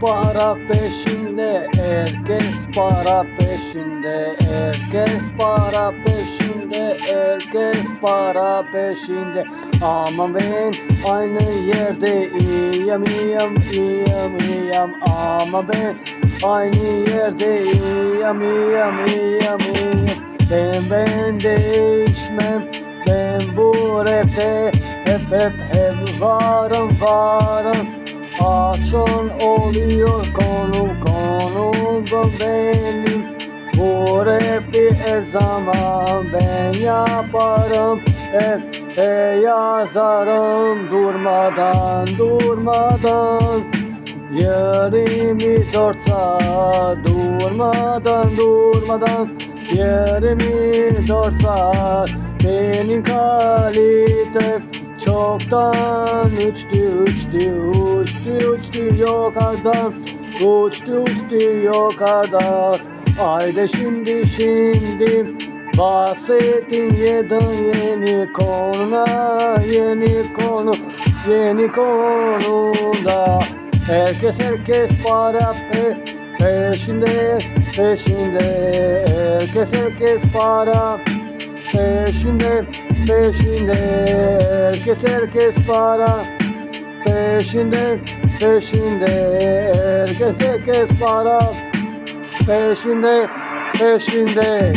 para peşinde Herkes para peşinde Herkes para peşinde Herkes para peşinde. Ama ben aynı yerde iyiyim iyiyim iyiyim iyiyim. Ama ben aynı yerde iyiyim iyiyim iyiyim iyiyim. Ben ben değişmem ben bu rapte hep hep hep varım varım Akşam oluyor konu konu bu benim. Bu rapi her zaman ben yaparım. Hep hep yazarım durmadan durmadan. 24 saat durmadan durmadan 24 saat benim kalite çoktan uçtu uçtu uçtu uçtu yukarıdan uçtu uçtu yukarıdan. Haydi şimdi şimdi bahsettin yedin yeni konuna yeni konu yeni konuda Herkes herkes para pe, peşinde peşinde Herkes herkes para. Peşinde peşinde Herkes herkes para. Peşinde peşinde Herkes herkes para. Peşinde peşinde